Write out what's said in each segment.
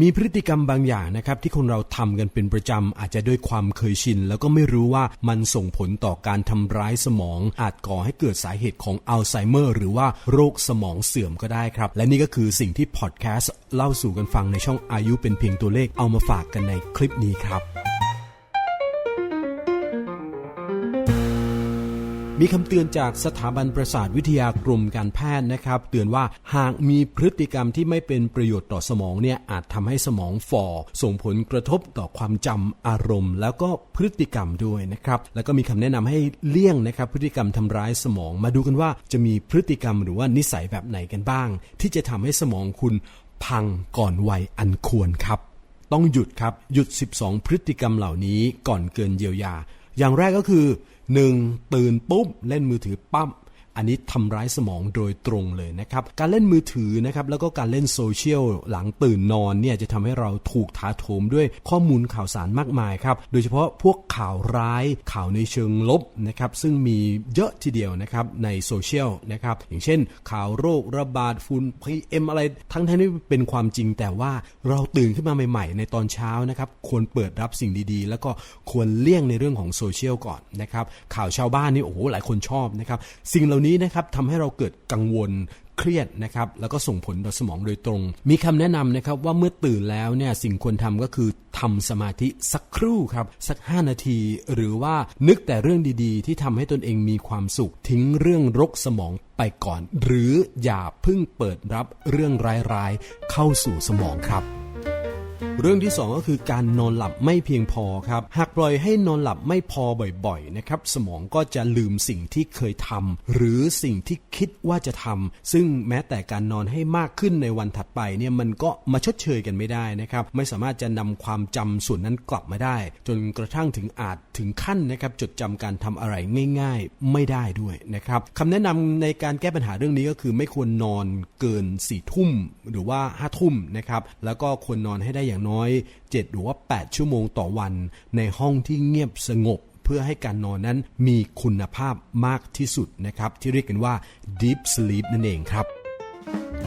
มีพฤติกรรมบางอย่างนะครับที่คนเราทำกันเป็นประจำอาจจะด้วยความเคยชิน แล้วก็ไม่รู้ว่ามันส่งผลต่อการทำร้ายสมอง อาจก่อให้เกิดสาเหตุของอัลไซเมอร์ หรือว่าโรคสมองเสื่อมก็ได้ครับ และนี่ก็คือสิ่งที่พอดแคสต์เล่าสู่กันฟังในช่องอายุเป็นเพียงตัวเลขเอามาฝากกันในคลิปนี้ครับ มีคำเตือนจากสถาบันประสาทวิทยากรมการแพทย์นะครับ เตือนว่าหากมีพฤติกรรมที่ไม่เป็นประโยชน์ต่อสมองเนี่ยอาจทำให้สมองฝ่อส่งผลกระทบต่อความจำอารมณ์ แล้วก็พฤติกรรมด้วยนะครับ แล้วก็มีคำแนะนำให้เลี่ยงนะครับ พฤติกรรมทำร้ายสมองมาดูกันว่าจะมีพฤติกรรมหรือว่านิสัยแบบไหนกันบ้าง ที่จะทำให้สมองคุณพังก่อนวัยอันควรครับ ต้องหยุดครับหยุด 12 พฤติกรรมเหล่านี้ก่อนเกินเยียวยา อย่างแรกก็คือ 1. ตื่นปุ๊บเล่นมือถือปั๊บ อันนี้ทำร้ายสมองโดยตรงเลยนะครับ การเล่นมือถือนะครับแล้วก็การเล่นโซเชียลหลังตื่นนอนเนี่ยจะทำให้เราถูกถาโถมด้วยข้อมูลข่าวสารมากมายครับ โดยเฉพาะพวกข่าวร้ายข่าวในเชิงลบนะครับซึ่งมีเยอะทีเดียวนะครับในโซเชียลนะครับอย่างเช่น ข่าวโรคระบาดฝุ่น PM อะไรทั้งที่เป็นความจริงแต่ว่าเราตื่นขึ้นมาใหม่ ๆ ในตอนเช้านะครับควรเปิดรับสิ่งดีๆ แล้วก็ควรเลี่ยงในเรื่องของโซเชียลก่อนนะครับข่าวชาวบ้านนี่โอ้โหหลายคนชอบนะครับสิ่งเหล่านี้นะครับทำให้เราเกิดกังวลเครียดนะครับแล้วก็ส่งผลต่อสมองโดยตรง มีคำแนะนำนะครับว่าเมื่อตื่นแล้วเนี่ยสิ่งควรทำก็คือทำสมาธิสักครู่ครับ สัก 5 นาที หรือว่านึกแต่เรื่องดีๆ ที่ทำให้ตนเองมีความสุข ทิ้งเรื่องรกสมองไปก่อน หรืออย่าเพิ่งเปิดรับเรื่องร้ายๆ เข้าสู่สมองครับเรื่องที่สองก็คือการนอนหลับไม่เพียงพอครับ หากปล่อยให้นอนหลับไม่พอบ่อยๆนะครับสมองก็จะลืมสิ่งที่เคยทำหรือสิ่งที่คิดว่าจะทำซึ่งแม้แต่การนอนให้มากขึ้นในวันถัดไปเนี่ยมันก็มาชดเชยกันไม่ได้นะครับไม่สามารถจะนำความจำส่วนนั้นกลับมาได้ จนกระทั่งถึงอาจถึงขั้นนะครับจดจำการทำอะไรง่าย ๆ ไม่ได้ด้วยนะครับคำแนะนำในการแก้ปัญหาเรื่องนี้ก็คือไม่ควรนอนเกินสี่ทุ่มหรือว่าห้าทุ่มนะครับแล้วก็ควรนอนให้ได้อย่างน้อย 7 หรือว่า 8 ชั่วโมงต่อวัน ในห้องที่เงียบสงบเพื่อให้การนอนนั้นมีคุณภาพมากที่สุดนะครับ ที่เรียกกันว่า deep sleep นั่นเองครับ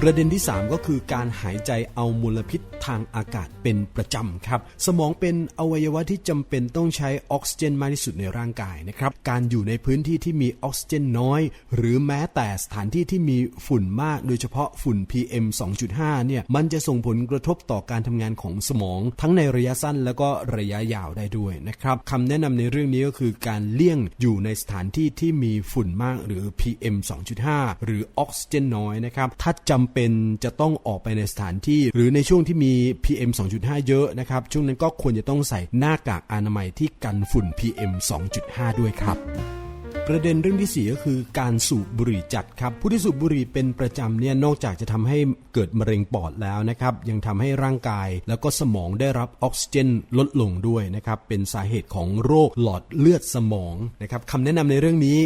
ประเด็นที่ 3 ก็คือการหายใจเอามลพิษทางอากาศเป็นประจำครับ สมองเป็นอวัยวะที่จำเป็นต้องใช้ออกซิเจนมากที่สุดในร่างกายนะครับ การอยู่ในพื้นที่ที่มีออกซิเจนน้อย หรือแม้แต่สถานที่ที่มีฝุ่นมาก โดยเฉพาะฝุ่น PM 2.5 เนี่ย มันจะส่งผลกระทบต่อการทำงานของสมอง ทั้งในระยะสั้นแล้วก็ระยะยาวได้ด้วยนะครับคำแนะนำในเรื่องนี้ก็คือการเลี่ยงอยู่ในสถานที่ที่มีฝุ่นมากหรือ PM 2.5 หรือออกซิเจนน้อยนะครับ ถ้าจำเป็นจะต้องออกไปในสถานที่ หรือในช่วงที่มี PM 2.5 เยอะนะครับ ช่วงนั้นก็ควรจะต้องใส่หน้ากากอนามัยที่กันฝุ่น PM 2.5 ด้วยครับ ประเด็นเรื่องที่ 4 ก็คือการสูบบุหรี่จัดครับ ผู้ที่สูบบุหรี่เป็นประจำเนี่ยนอกจากจะทำให้เกิดมะเร็งปอดแล้วนะครับ ยังทำให้ร่างกายแล้วก็สมองได้รับออกซิเจนลดลงด้วยนะครับ เป็นสาเหตุของโรคหลอดเลือดสมองนะครับคำแนะนำในเรื่องนี้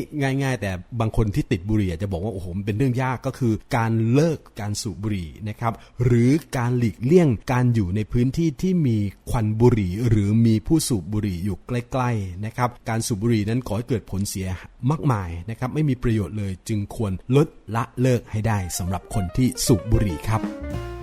ง่าย ๆ แต่บางคนที่ติดบุหรี่อาจจะบอกว่าโอ้โหเป็นเรื่องยากก็คือ การเลิกการสูบบุหรี่นะครับหรือการหลีกเลี่ยงการอยู่ในพื้นที่ที่มีควันบุหรี่ หรือมีผู้สูบบุหรี่อยู่ใกล้ๆนะครับการสูบบุหรี่นั้นก่อให้เกิดผลเสีย มากมายนะครับไม่มีประโยชน์เลยจึงควรลดละเลิกให้ได้สำหรับคนที่สูบบุหรี่ครับ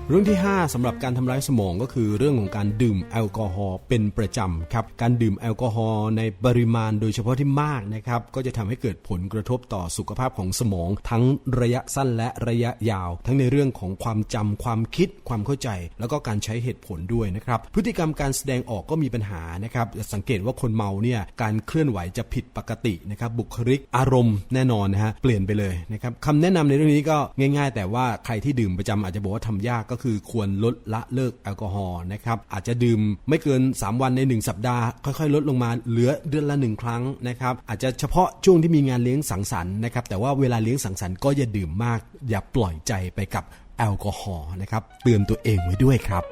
เรื่องที่ 5สำหรับการทำร้ายสมองก็คือเรื่องของการดื่มแอลกอฮอล์เป็นประจำครับ การดื่มแอลกอฮอล์ในปริมาณโดยเฉพาะที่มากนะครับ ก็จะทำให้เกิดผลกระทบต่อสุขภาพของสมอง ทั้งระยะสั้นและระยะยาว ทั้งในเรื่องของความจำความคิดความเข้าใจ แล้วก็การใช้เหตุผลด้วยนะครับ พฤติกรรมการแสดงออกก็มีปัญหานะครับสังเกตว่าคนเมาเนี่ยการเคลื่อนไหวจะผิดปกตินะครับบุคลิกอารมณ์แน่นอนนะฮะเปลี่ยนไปเลยนะครับคำแนะนำในเรื่องนี้ก็ง่าย ๆ แต่ว่าใครที่ดื่มประจำอาจจะบอกว่าทำยากก็็คือควรลดละเลิกแอลกอฮอล์นะครับอาจจะดื่มไม่เกิน 3 วันใน 1 สัปดาห์ ค่อยๆ ลดลงมาเหลือเดือนละ 1 ครั้งนะครับอาจจะเฉพาะช่วงที่มีงานเลี้ยงสังสรรค์นะครับแต่ว่าเวลาเลี้ยงสังสรรค์ก็อย่าดื่มมาก อย่าปล่อยใจไปกับแอลกอฮอล์นะครับเตือนตัวเองไว้ด้วยครับ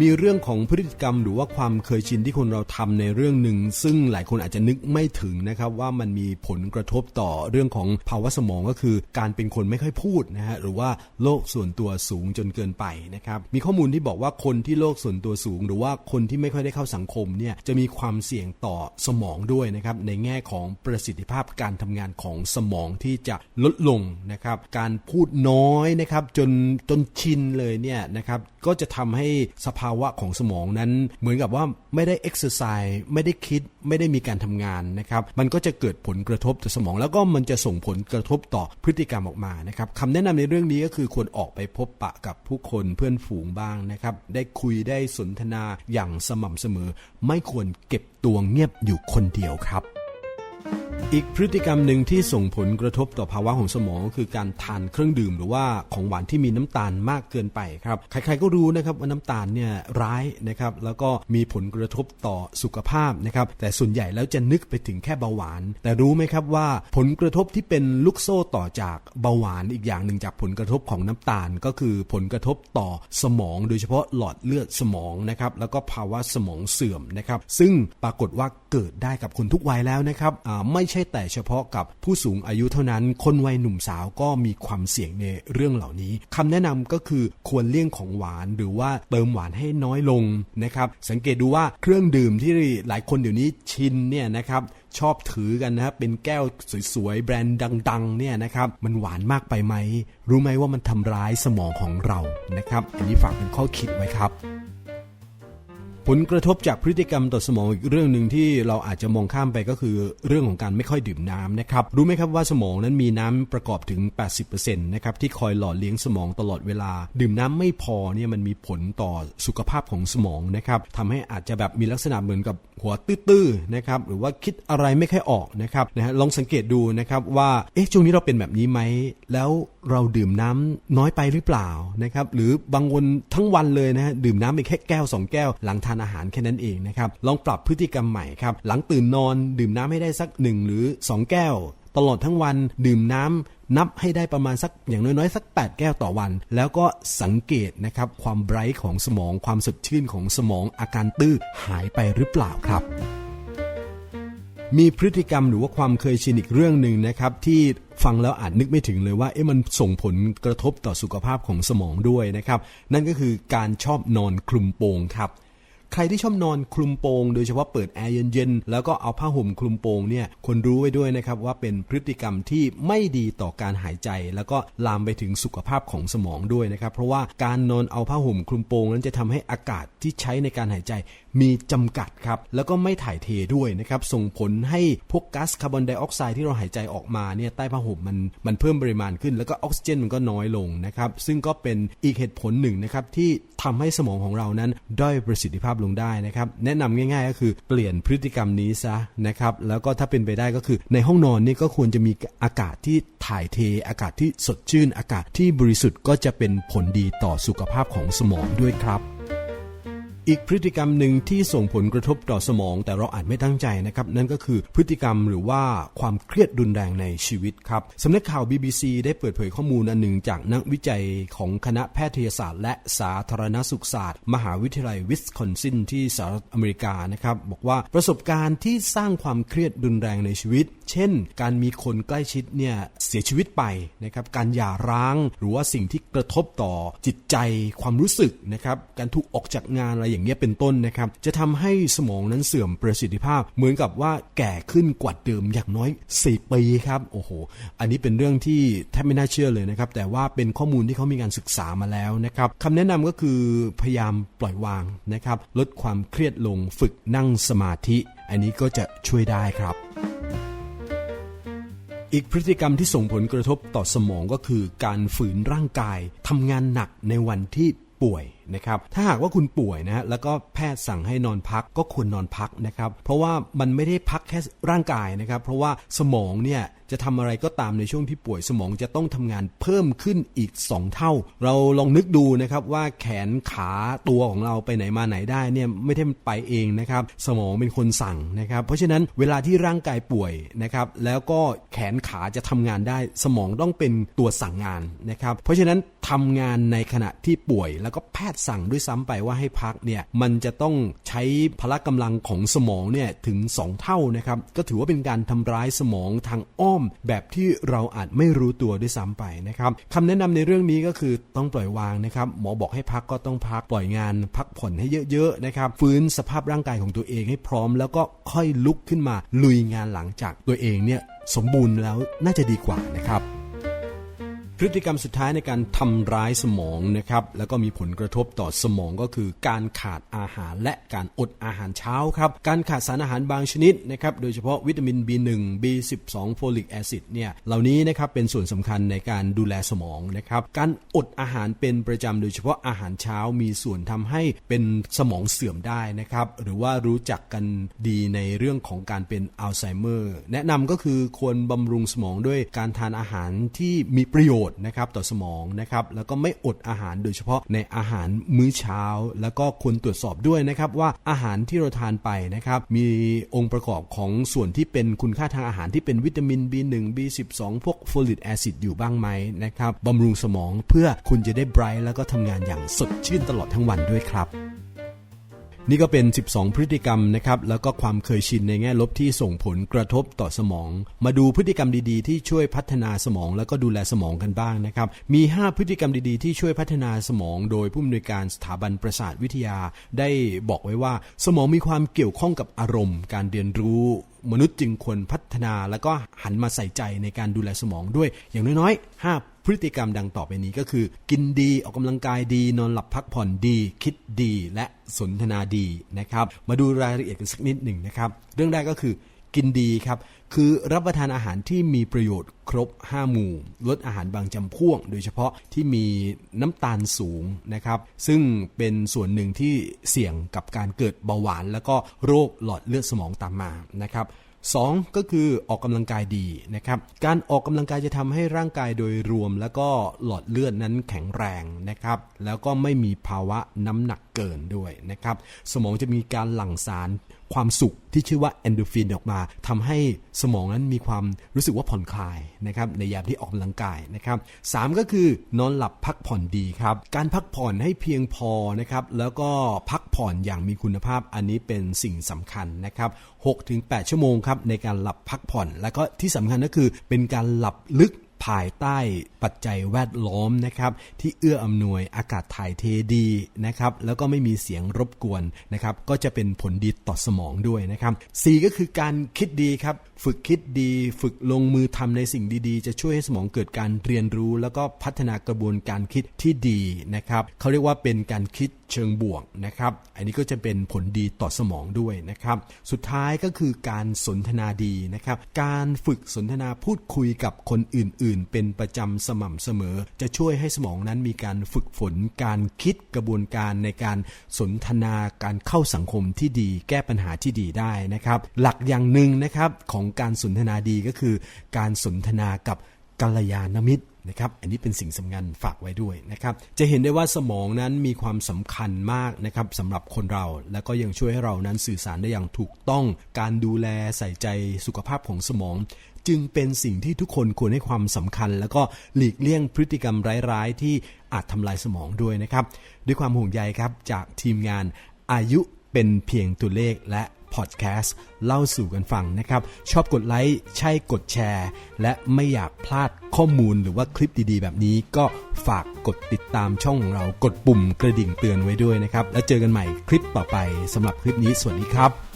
มีเรื่องของพฤติกรรมหรือว่าความเคยชินที่คนเราทำในเรื่องหนึ่ง ซึ่งหลายคนอาจจะนึกไม่ถึงนะครับว่ามันมีผลกระทบต่อเรื่องของภาวะสมองก็คือ การเป็นคนไม่ค่อยพูดนะฮะหรือว่าโลกส่วนตัวสูงจนเกินไปนะครับมีข้อมูลที่บอกว่าคนที่โลกส่วนตัวสูง หรือว่าคนที่ไม่ค่อยได้เข้าสังคมเนี่ยจะมีความเสี่ยงต่อสมองด้วยนะครับในแง่ของประสิทธิภาพการทำงานของสมองที่จะลดลงนะครับการพูดน้อยนะครับจนจนชินเลยเนี่ยนะครับก็จะทำให้สภภาวะของสมองนั้น เหมือนกับว่าไม่ได้เอ็กซ์ไซส์ไม่ได้คิดไม่ได้มีการทำงานนะครับมันก็จะเกิดผลกระทบต่อสมอง แล้วก็มันจะส่งผลกระทบต่อพฤติกรรมออกมานะครับคำแนะนำในเรื่องนี้ก็คือควรออกไปพบปะกับผู้คนเพื่อนฝูงบ้างนะครับได้คุยได้สนทนาอย่างสม่ำเสมอ ไม่ควรเก็บตัวเงียบอยู่คนเดียวครับ อีกพฤติกรรมหนึ่งที่ส่งผลกระทบต่อภาวะของสมองก็คือการทานเครื่องดื่มหรือว่าของหวานที่มีน้ำตาลมากเกินไปครับใครๆก็รู้นะครับว่าน้ำตาลเนี่ยร้ายนะครับแล้วก็มีผลกระทบต่อสุขภาพนะครับแต่ส่วนใหญ่แล้วจะนึกไปถึงแค่เบาหวาน แต่รู้ไหมครับว่าผลกระทบที่เป็นลูกโซ่ต่อจากเบาหวานอีกอย่างหนึ่งจากผลกระทบของน้ำตาล ก็คือผลกระทบต่อสมอง โดยเฉพาะหลอดเลือดสมองนะครับแล้วก็ภาวะสมองเสื่อมนะครับซึ่งปรากฏว่าเกิดได้กับคนทุกวัยแล้วนะครับอ่ไม่ใช่แต่เฉพาะกับผู้สูงอายุเท่านั้น คนวัยหนุ่มสาวก็มีความเสี่ยงในเรื่องเหล่านี้คำแนะนำก็คือควรเลี่ยงของหวานหรือว่าเติมหวานให้น้อยลงนะครับ สังเกตดูว่าเครื่องดื่มที่หลายคนเดี๋ยวนี้ชินเนี่ยนะครับชอบถือกันนะครับเป็นแก้วสวยๆ แบรนด์ดัง ๆ เนี่ยนะครับ มันหวานมากไปไหม รู้ไหมว่ามันทำร้ายสมองของเรานะครับ อันนี้ฝากเป็นข้อคิดไว้ครับ ผลกระทบจากพฤติกรรมต่อสมองอีกเรื่องหนึ่งที่เราอาจจะมองข้ามไปก็คือ เรื่องของการไม่ค่อยดื่มน้ำนะครับ รู้ไหมครับว่าสมองนั้นมีน้ำประกอบถึง 80%นะครับที่คอยหล่อเลี้ยงสมองตลอดเวลา ดื่มน้ำไม่พอเนี่ยมันมีผลต่อสุขภาพของสมองนะครับทำให้อาจจะแบบมีลักษณะเหมือนกับหัวตื้อๆนะครับหรือว่าคิดอะไรไม่ค่อยออกนะครับนะฮะลองสังเกตดูนะครับว่าเอ๊ะช่วงนี้เราเป็นแบบนี้ไหมแล้วเราดื่มน้ำน้อยไปหรือเปล่านะครับหรือบางวันทั้งวันเลยนะฮะดื่มน้ำไปแค่แก้วสองแก้วหลังทานอาหารแค่นั้นเองนะครับ ลองปรับพฤติกรรมใหม่ครับ หลังตื่นนอนดื่มน้ำให้ได้สักหนึ่งหรือ 2 แก้ว ตลอดทั้งวันดื่มน้ำนับให้ได้ประมาณสักอย่างน้อยๆ สัก 8 แก้วต่อวัน แล้วก็สังเกตนะครับ ความไบรท์ของสมองความสดชื่นของสมองอาการตื้อหายไปหรือเปล่าครับมีพฤติกรรมหรือว่าความเคยชินอีกเรื่องหนึ่งนะครับที่ฟังแล้วอาจนึกไม่ถึงเลยว่าเอ๊ะมันส่งผลกระทบต่อสุขภาพของสมองด้วยนะครับ นั่นก็คือการชอบนอนคลุมโปงครับ ใครที่ชอบนอนคลุมโปง โดยเฉพาะเปิดแอร์เย็นๆแล้วก็เอาผ้าห่มคลุมโปงเนี่ยคนรู้ไว้ด้วยนะครับว่าเป็นพฤติกรรมที่ไม่ดีต่อการหายใจ แล้วก็ลามไปถึงสุขภาพของสมองด้วยนะครับเพราะว่าการนอนเอาผ้าห่มคลุมโปงนั้นจะทำให้อากาศที่ใช้ในการหายใจมีจำกัดครับแล้วก็ไม่ถ่ายเทด้วยนะครับส่งผลให้พวกก๊าซคาร์บอนไดออกไซด์ที่เราหายใจออกมาเนี่ยใต้ผ้าห่มมันมันเพิ่มปริมาณขึ้น แล้วก็ออกซิเจนมันก็น้อยลงนะครับซึ่งก็เป็นอีกเหตุผลหนึ่งนะครับที่ทำให้สมองของเรานั้นด้อยประสิทธิภาพลงได้นะครับ แนะนำง่าย ๆ ก็คือเปลี่ยนพฤติกรรมนี้ซะนะครับแล้วก็ถ้าเป็นไปได้ก็คือ ในห้องนอนนี่ก็ควรจะมีอากาศที่ถ่ายเท อากาศที่สดชื่น อากาศที่บริสุทธิ์ก็จะเป็นผลดีต่อสุขภาพของสมองด้วยครับ อีกพฤติกรรมหนึ่งที่ส่งผลกระทบต่อสมอง แต่เราอาจไม่ตั้งใจนะครับ นั่นก็คือพฤติกรรมหรือว่าความเครียดรุนแรงในชีวิตครับสำนักข่าว BBC ได้เปิดเผยข้อมูลอันหนึ่งจากนักวิจัยของคณะแพทยศาสตร์ และสาธารณสุขศาสตร์ มหาวิทยาลัยวิสคอนซินที่สหรัฐอเมริกานะครับบอกว่าประสบการณ์ที่สร้างความเครียดรุนแรงในชีวิต เช่น การมีคนใกล้ชิดเนี่ยเสียชีวิตไปนะครับการหย่าร้าง หรือว่าสิ่งที่กระทบต่อจิตใจความรู้สึกนะครับการถูกออกจากงานอะไรอย่างเงี้ยเป็นต้นนะครับจะทำให้สมองนั้นเสื่อมประสิทธิภาพ เหมือนกับว่าแก่ขึ้นกว่าเดิมอย่างน้อย 4 ปีครับโอ้โห อันนี้เป็นเรื่องที่แทบไม่น่าเชื่อเลยนะครับแต่ว่าเป็นข้อมูลที่เขามีการศึกษามาแล้วนะครับคำแนะนำก็คือพยายามปล่อยวางนะครับลดความเครียดลงฝึกนั่งสมาธิ อันนี้ก็จะช่วยได้ครับ อีกพฤติกรรมที่ส่งผลกระทบต่อสมองก็คือการฝืนร่างกายทำงานหนักในวันที่ป่วยนะครับถ้าหากว่าคุณป่วยนะฮะแล้วก็แพทย์สั่งให้นอนพักก็ควรนอนพักนะครับเพราะว่ามันไม่ได้พักแค่ร่างกายนะครับ เพราะว่าสมองเนี่ยจะทำอะไรก็ตามในช่วงที่ป่วยสมองจะต้องทำงานเพิ่มขึ้นอีก 2 เท่า เราลองนึกดูนะครับว่าแขนขาตัวของเราไปไหนมาไหนได้เนี่ยไม่ได้ไปเองนะครับสมองเป็นคนสั่งนะครับเพราะฉะนั้นเวลาที่ร่างกายป่วยนะครับแล้วก็แขนขาจะทำงานได้ สมองต้องเป็นตัวสั่งงานนะครับเพราะฉะนั้นทำงานในขณะที่ป่วยแล้วก็แพทย์สั่งด้วยซ้ำไปว่าให้พักเนี่ยมันจะต้องใช้พละกำลังของสมองเนี่ยถึง 2 เท่านะครับก็ถือว่าเป็นการทำร้ายสมองทางอ้อม แบบที่เราอาจไม่รู้ตัวด้วยซ้ำไปนะครับคำแนะนำในเรื่องนี้ก็คือต้องปล่อยวางนะครับหมอบอกให้พักก็ต้องพักปล่อยงาน พักผ่อนให้เยอะๆนะครับฟื้นสภาพร่างกายของตัวเองให้พร้อม แล้วก็ค่อยลุกขึ้นมาลุยงานหลังจากตัวเองเนี่ยสมบูรณ์แล้วน่าจะดีกว่านะครับ พฤติกรรมสุดท้ายในการทำร้ายสมองนะครับแล้วก็มีผลกระทบต่อสมองก็คือ การขาดอาหารและการอดอาหารเช้าครับการขาดสารอาหารบางชนิดนะครับโดยเฉพาะวิตามิน B1 B12 โฟลิกแอซิดเนี่ยเหล่านี้นะครับเป็นส่วนสำคัญในการดูแลสมองนะครับการอดอาหารเป็นประจำโดยเฉพาะอาหารเช้ามีส่วนทำให้เป็นสมองเสื่อมได้นะครับหรือว่ารู้จักกันดีในเรื่องของการเป็นอัลไซเมอร์แนะนำก็คือควรบำรุงสมองด้วยการทานอาหารที่มีประโยชน์นะครับต่อสมองนะครับแล้วก็ไม่อดอาหารโดยเฉพาะในอาหารมื้อเช้า แล้วก็ควรตรวจสอบด้วยนะครับว่าอาหารที่เราทานไปนะครับมีองค์ประกอบของส่วนที่เป็นคุณค่าทางอาหารที่เป็นวิตามิน B1 B12 พวกโฟลิกแอซิดอยู่บ้างไหมนะครับบำรุงสมองเพื่อคุณจะได้ไบรท์แล้วก็ทำงานอย่างสดชื่นตลอดทั้งวันด้วยครับ นี่ก็เป็น 12 พฤติกรรมนะครับ แล้วก็ความเคยชินในแง่ลบที่ส่งผลกระทบต่อสมอง มาดูพฤติกรรมดีๆ ที่ช่วยพัฒนาสมอง แล้วก็ดูแลสมองกันบ้างนะครับ มี 5 พฤติกรรมดีๆ ที่ช่วยพัฒนาสมอง โดยผู้อำนวยการสถาบันประสาทวิทยา ได้บอกไว้ว่า สมองมีความเกี่ยวข้องกับอารมณ์ การเรียนรู้มนุษย์จึงควรพัฒนาแล้วก็หันมาใส่ใจในการดูแลสมองด้วย อย่างน้อยๆ 5 พฤติกรรมดังต่อไปนี้ก็คือ กินดีออกกำลังกายดีนอนหลับพักผ่อนดี คิดดีและสนทนาดีนะครับ มาดูรายละเอียดกันสักนิดหนึ่งนะครับ เรื่องแรกก็คือกินดีครับ คือรับประทานอาหารที่มีประโยชน์ครบ 5 หมู่ ลดอาหารบางจำพวก โดยเฉพาะที่มีน้ำตาลสูงนะครับ ซึ่งเป็นส่วนหนึ่งที่เสี่ยงกับการเกิดเบาหวาน แล้วก็โรคหลอดเลือดสมองตามมานะครับ สองก็คือออกกำลังกายดีนะครับ การออกกำลังกายจะทำให้ร่างกายโดยรวม แล้วก็หลอดเลือดนั้นแข็งแรงนะครับ แล้วก็ไม่มีภาวะน้ำหนักเกินด้วยนะครับ สมองจะมีการหลั่งสาร ความสุขที่ชื่อว่าเอนโดรฟินออกมาทำให้สมองนั้นมีความรู้สึกว่าผ่อนคลายนะครับในยามที่ออกกำลังกายนะครับสามก็คือนอนหลับพักผ่อนดีครับ การพักผ่อนให้เพียงพอนะครับแล้วก็พักผ่อนอย่างมีคุณภาพอันนี้เป็นสิ่งสำคัญนะครับ6-8 ชั่วโมงครับในการหลับพักผ่อน แล้วก็ที่สำคัญก็คือเป็นการหลับลึก ภายใต้ปัจจัยแวดล้อมนะครับที่เอื้ออำนวยอากาศถ่ายเทดีนะครับแล้วก็ไม่มีเสียงรบกวนนะครับก็จะเป็นผลดีต่อสมองด้วยนะครับสี่ก็คือการคิดดีครับฝึกคิดดี ฝึกลงมือทำในสิ่งดีๆ จะช่วยให้สมองเกิดการเรียนรู้ แล้วก็พัฒนากระบวนการคิดที่ดีนะครับเขาเรียกว่าเป็นการคิด เชิงบวกนะครับ อันนี้ก็จะเป็นผลดีต่อสมองด้วยนะครับ สุดท้ายก็คือการสนทนาดีนะครับ การฝึกสนทนาพูดคุยกับคนอื่น ๆ เป็นประจำสม่ำเสมอ จะช่วยให้สมองนั้นมีการฝึกฝน การคิดกระบวนการในการสนทนาการเข้าสังคมที่ดี แก้ปัญหาที่ดีได้นะครับ หลักอย่างหนึ่งนะครับของการสนทนาดีก็คือ การสนทนากับกัลยาณมิตร นะครับอันนี้เป็นสิ่งสำคัญฝากไว้ด้วยนะครับจะเห็นได้ว่าสมองนั้นมีความสำคัญมากนะครับสำหรับคนเรา และก็ยังช่วยให้เรานั้นสื่อสารได้อย่างถูกต้อง การดูแลใส่ใจสุขภาพของสมอง จึงเป็นสิ่งที่ทุกคนควรให้ความสำคัญ แล้วก็หลีกเลี่ยงพฤติกรรมร้ายๆ ที่อาจทำลายสมองด้วยนะครับ ด้วยความห่วงใยครับจากทีมงานอายุเป็นเพียงตัวเลขและ พอดแคสต์เล่าสู่กันฟังนะครับ ชอบกดไลค์ใช่กดแชร์ และไม่อยากพลาดข้อมูลหรือว่าคลิปดีๆ แบบนี้ก็ฝากกดติดตามช่องของเรากดปุ่มกระดิ่งเตือนไว้ด้วยนะครับ แล้วเจอกันใหม่คลิปต่อไปสำหรับคลิปนี้สวัสดีครับ